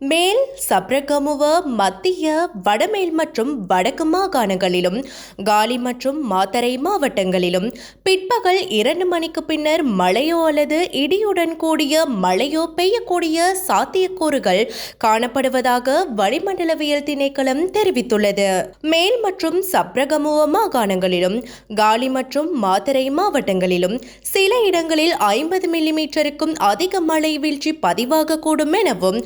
மேல் சப்ரகமுவ மத்திய வடமேல் மற்றும் வடக்கு மாகாணங்களிலும் காலி மற்றும் மாத்தரை மாவட்டங்களிலும் பிற்பகல் இரண்டு மணிக்கு பின்னர் மழையோ அல்லது இடியுடன் கூடிய மழையோ பெய்யக்கூடிய சாத்தியக்கூறுகள் காணப்படுவதாக வளிமண்டலவியல் திணைக்களம் தெரிவித்துள்ளது. மேல் மற்றும் சப்ரகமுவ மாகாணங்களிலும் காலி மற்றும் மாத்தரை மாவட்டங்களிலும் சில இடங்களில் ஐம்பது மில்லிமீட்டருக்கும் அதிக மழை வீழ்ச்சி பதிவாகக்கூடும் எனவும்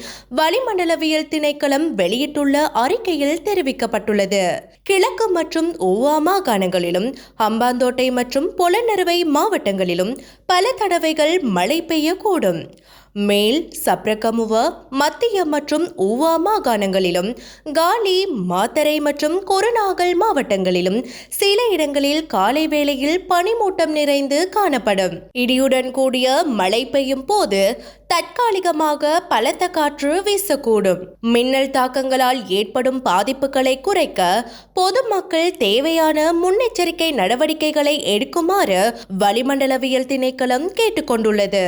வளிமண்டலவியல் திணைக்களம் வெளியிட்டுள்ள அறிக்கையில் தெரிவிக்கப்பட்டுள்ளது. கிழக்கு மற்றும் ஓவா மாகாணங்களிலும் ஹம்பாந்தோட்டை மற்றும் புலனறுவை மாவட்டங்களிலும் பல தடவைகள் மழை பெய்யக்கூடும். மேல் சப்ரகமுவ மத்திய மற்றும் ஊவா மாகாணங்களிலும் காலி மாத்தரை மற்றும் கொருநாகல் மாவட்டங்களிலும் சில இடங்களில் காலை வேளையில் பனிமூட்டம் நிறைந்து காணப்படும். இடியுடன் கூடிய மழை பெய்யும் போது தற்காலிகமாக பலத்த காற்று வீசக்கூடும். மின்னல் தாக்கங்களால் ஏற்படும் பாதிப்புகளை குறைக்க பொதுமக்கள் தேவையான முன்னெச்சரிக்கை நடவடிக்கைகளை எடுக்குமாறு வளிமண்டலவியல் திணைக்களம் கேட்டுக்கொண்டுள்ளது.